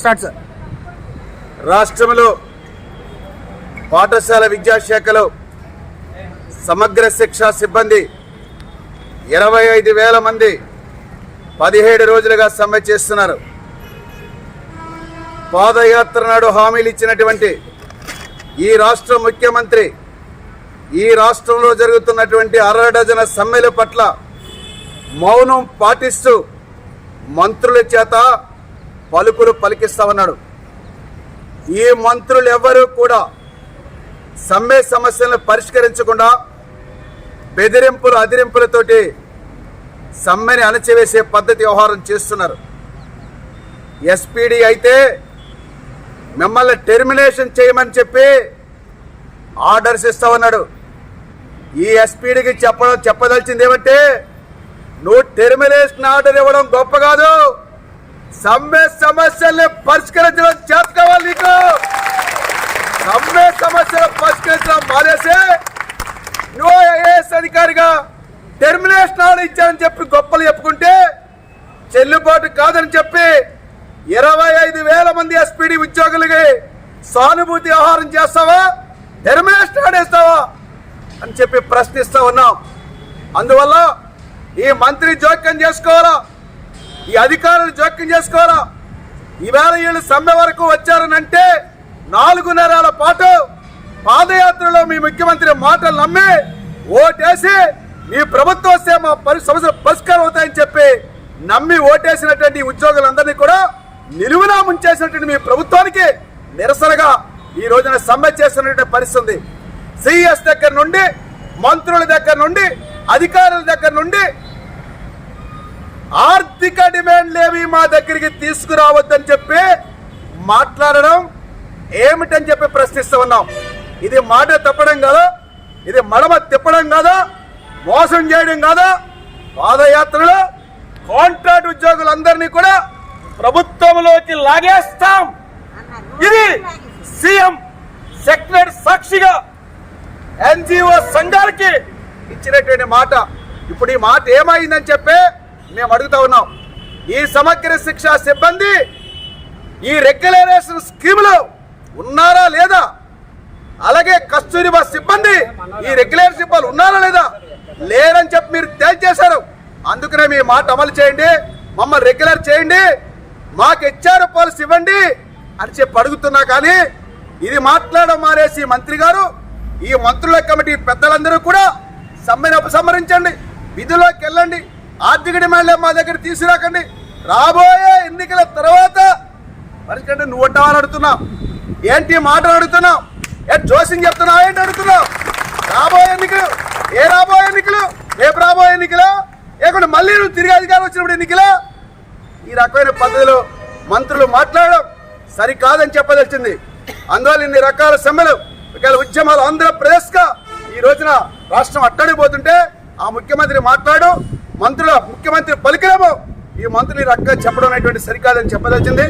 Start sir. రాష్ట్రంలో పాఠశాల విద్యాశాఖలో సమగ్ర శిక్షా సిబ్బంది ఇరవై ఐదు వేల మంది పదిహేడు రోజులుగా సమ్మె చేస్తున్నారు. పాదయాత్ర నాడు హామీలు ఇచ్చినటువంటి ఈ రాష్ట్ర ముఖ్యమంత్రి ఈ రాష్ట్రంలో జరుగుతున్నటువంటి అర డజన సమ్మెల పట్ల మౌనం పాటిస్తూ మంత్రుల చేత పలుకులు పలికిస్తా ఉన్నాడు ఈ మంత్రులు ఎవ్వరూ కూడా సమ్మె సమస్యలను పరిష్కరించకుండా బెదిరింపులు అదిరింపులతోటి సమ్మెని అణచివేసే పద్ధతి వ్యవహారం చేస్తున్నారు. ఎస్పీడీ అయితే మిమ్మల్ని టెర్మినేషన్ చేయమని చెప్పి ఆర్డర్స్ ఇస్తా ఉన్నాడు ఈ ఎస్పీడీకి చెప్పడం చెప్పదలిచింది ఏమంటే నువ్వు టెర్మినేషన్ ఆర్డర్ ఇవ్వడం గొప్ప కాదు. సమ్మె సమస్యల్ని పరిష్కరించడం చేత కావాలి నీకు? సమ్మె సమస్యలు పరిష్కరించడం మానేసి నువ్వు ఐఏఎస్ అధికారిగా టెర్మినేషన్ ఆర్డర్ ఇచ్చానని చెప్పి గొప్పలు చెప్పుకుంటే చెల్లుబాటు కాదని చెప్పి ఇరవై ఐదు వేల మంది ఎస్పీడీ ఉద్యోగులకి సానుభూతి ఆహారం చేస్తావా? టెర్మినేషన్ ఆడేస్తావా అని చెప్పి ప్రశ్నిస్తూ ఉన్నాం. అందువల్ల ఈ మంత్రి జోక్యం చేసుకోవాలా? ఈ అధికారులు జోక్యం చేసుకోవాలా? ఈవేళ వీళ్ళు సమ్మె వరకు వచ్చారనంటే నాలుగు నెలల పాటు పాదయాత్రలో మీ ముఖ్యమంత్రి మాటలు నమ్మి ఓటేసి మీ ప్రభుత్వం వస్తే మా పరి సమస్యలు పరిష్కారం అవుతాయని చెప్పి నమ్మి ఓటేసినటువంటి ఉద్యోగులందరినీ కూడా నిలువునా ముంచేసినటువంటి మీ ప్రభుత్వానికి నిరసనగా ఈ రోజున సమ్మె చేస్తున్నటువంటి పరిస్థితి ఉంది. సిఎస్ దగ్గర నుండి మంత్రుల దగ్గర నుండి అధికారుల దగ్గర నుండి ఆర్థిక డిమాండ్లేవి మా దగ్గరికి తీసుకురావద్దని చెప్పి మాట్లాడడం ఏమిటని చెప్పి ప్రశ్నిస్తూ ఉన్నాం. ఇది మాట తప్పడం కాదా? ఇది మడమ తిప్పడం కాదా? మోసం చేయడం కాదా? పాదయాత్రలో కాంట్రాక్ట్ ఉద్యోగులందరినీ కూడా ప్రభుత్వంలోకి లాగేస్తాం. ఇది సీఎం సెక్రటరీ సాక్షిగా ఎన్జిఓ సంఘాలకి ఇచ్చినటువంటి మాట. ఇప్పుడు ఈ మాట ఏమైందని చెప్పి మేము అడుగుతా ఉన్నాం ఈ సమగ్ర శిక్షా సిబ్బంది ఈ రెగ్యులరేషన్ స్కీమ్లో ఉన్నారా లేదా? అలాగే కస్తూరిబా సిబ్బంది ఈ రెగ్యులర్ సిబ్బంది ఉన్నారా లేదా? లేరని చెప్పి మీరు తేల్చేశారు. అందుకనే మీ మాట అమలు చేయండి మమ్మల్ని రెగ్యులర్ చేయండి మాకు హెచ్ఆర్ పాలసీ ఇవ్వండి అని చెప్పి అడుగుతున్నా కానీ ఇది మాట్లాడడం మానేసి మంత్రి గారు ఈ మంత్రుల కమిటీ పెద్దలందరూ కూడా సమ్మెను ఉపసంహరించండి విధుల్లోకి వెళ్ళండి. ఆర్థిక డిమాండ్లే మా దగ్గర తీసుకురాకండి. రాబోయే ఎన్నికల తర్వాత మరికంటే నువ్వు ఉంటావని ఏంటి మాటలు అడుగుతున్నావు? ఏ జోసింగ్ చెప్తున్నావు? ఏంటి అడుగుతున్నావు? రాబోయే ఎన్నికలు ఏ రాబోయే ఎన్నికలు రేపు రాబోయే ఎన్నికలు? లేకుంటే మళ్ళీ నువ్వు తిరిగి అధికారం వచ్చినప్పుడు ఎన్నికలు? ఈ రకమైన పద్ధతిలో మంత్రులు మాట్లాడడం సరికాదని చెప్పదలిచింది. అందువల్ల ఇన్ని రకాల సమ్మెలు రకాల ఉద్యమాలు ఆంధ్రప్రదేశ్గా ఈ రోజున రాష్ట్రం అట్టడిపోతుంటే ఆ ముఖ్యమంత్రి మాట్లాడు మంత్రుల ముఖ్యమంత్రి పలికిరేమో. ఈ మంత్రులు రక్క రకంగా చెప్పడం అనేటువంటి సరికాదని చెప్పదలిచింది.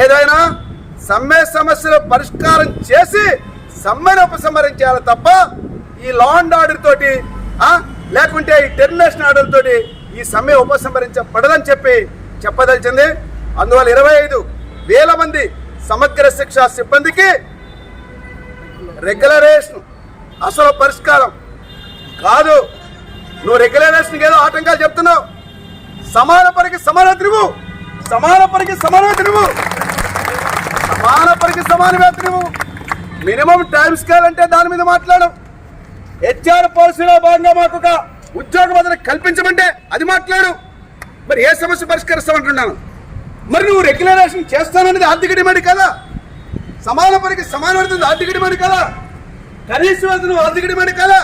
ఏదైనా సమ్మె సమస్యలు పరిష్కారం చేసి సమ్మెను ఉపసంహరించాలి తప్ప ఈ లా అండ్ ఆర్డర్ తోటి లేకుంటే ఈ టెర్మినేషన్ ఆర్డర్ తోటి ఈ సమ్మె ఉపసంహరించబడదని చెప్పి చెప్పదలిచింది. అందువల్ల ఇరవై ఐదు వేల మంది సమగ్ర శిక్ష సిబ్బందికి రెగ్యులరేషన్ అసలు పరిష్కారం కాదు. నువ్వు రెగ్యులరేషన్ ఏదో ఆటంకాలు చెప్తున్నావు. సమాన పరికి సమాన తిరుగు. సమాన పరికి సమాన తిరుగు. సమాన పరికి సమాన వేతనము మినిమం టైం స్కేల్ అంటే దాని మీద మాట్లాడు. హెచ్ఆర్ పాలసీలో భాగంగా మాకు ఒక ఉద్యోగ భద్రత కల్పించమంటే అది మాట్లాడు. మరి ఏ సమస్య పరిష్కరిస్తామంటున్నాను? మరి నువ్వు రెగ్యులరేషన్ చేస్తాననేది ఆర్థిక డిమాండ్ కదా. సమాన పనికి సమానమైనది ఆర్థిక డిమాండ్ కదా. కనీసం వేతనం ఆర్థిక డిమాండ్ కదా.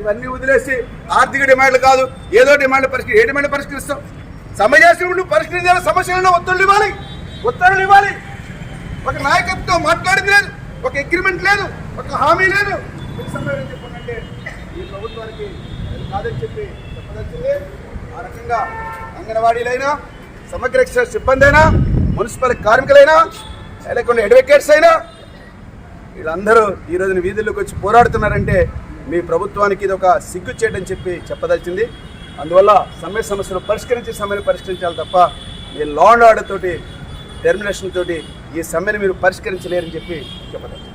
ఇవన్నీ వదిలేసి ఆర్థిక డిమాండ్లు కాదు ఏదో డిమాండ్ పరిష్కరి ఏ డిమాండ్ పరిష్కరిస్తాం? సమయాశ్రముడు పరిష్కరించాలి సమస్యలను ఒత్తిళ్ళు ఇవ్వాలి ఉత్తర్వులు ఇవ్వాలి. ఒక నాయకత్వం మాట్లాడింది లేదు ఒక అగ్రిమెంట్ లేదు ఒక హామీ లేదు. చెప్పాలంటే ఈ ప్రభుత్వానికి కాదని చెప్పి చెప్పదలిచింది. ఆ రకంగా అంగన్వాడీలైనా సమగ్ర సిబ్బంది అయినా మున్సిపల్ కార్మికులైనా లేకుండా అడ్వకేట్స్ అయినా వీళ్ళందరూ ఈ రోజున వీధుల్లోకి వచ్చి పోరాడుతున్నారంటే మీ ప్రభుత్వానికి ఇది ఒక సిగ్గు చేయడం చెప్పి చెప్పదలిచింది. అందువల్ల సమ్మె సమస్యను పరిష్కరించి సమ్మెను పరిష్కరించాలి తప్ప ఈ లా అండ్ ఆర్డర్ తోటి టెర్మినేషన్ తోటి ఈ సమ్మెను మీరు పరిష్కరించలేరని చెప్పి చెప్పదలిచింది.